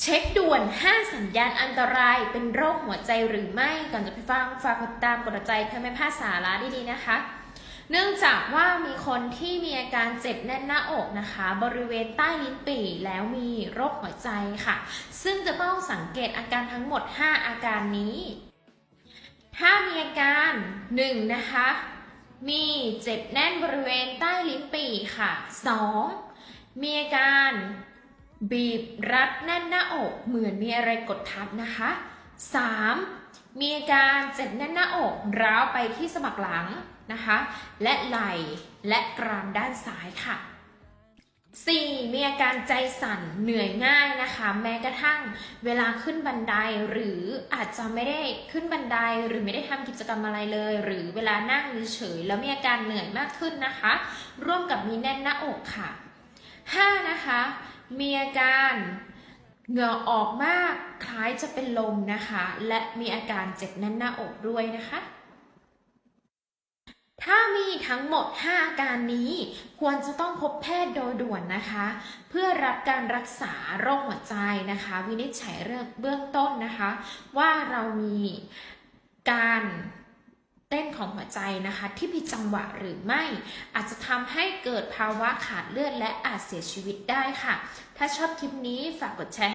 เช็คด่วน 5 สัญญาณอันตรายเป็นโรคหัวใจหรือไม่ ก่อนจะไปฟังฝากกดติดตามกดใจเพื่อไม่พลาดสาระดีๆนะคะ เนื่องจากว่ามีคนที่มีอาการเจ็บแน่นหน้าอกนะคะ บริเวณใต้ลิ้นปี่แล้วมีโรคหัวใจค่ะ ซึ่งจะต้องสังเกตอาการทั้งหมด 5 อาการนี้ ถ้ามีอาการ 1 นะคะ มีเจ็บแน่นบริเวณใต้ลิ้นปี่ค่ะ 2. มีอาการ บีบรัดแน่นหน้าอกเหมือนมีอะไรกดทับนะคะ 3. มีอาการเจ็บแน่นหน้าอกร้าวไปที่สะบักหลังนะคะ และไหล่และกรามด้านซ้ายค่ะ 4. มีอาการใจสั่นเหนื่อยง่ายนะคะ แม้กระทั่งเวลาขึ้นบันไดหรืออาจจะไม่ได้ขึ้นบันไดหรือไม่ได้ทำกิจกรรมอะไรเลย หรือเวลานั่งเฉยแล้วมีอาการเหนื่อยมากขึ้นนะคะ ร่วมกับมีแน่นหน้าอกค่ะ 5. นะคะ มีอาการเหงื่อออกมากคล้ายจะเป็นลมนะคะ และมีอาการเจ็บแน่นหน้าอกด้วยนะคะ ถ้ามีทั้งหมด 5 อาการนี้ ควรจะต้องพบแพทย์โดยด่วนนะคะ เพื่อรับการรักษาโรคหัวใจนะคะ วินิจฉัยเรื่องเบื้องต้นนะคะ ว่าเรามีการ เต้นของหัวใจนะคะ ที่ผิดจังหวะหรือไม่ อาจจะทำให้เกิดภาวะขาดเลือดและอาจเสียชีวิตได้ค่ะ ถ้าชอบคลิปนี้ฝากกดแชร์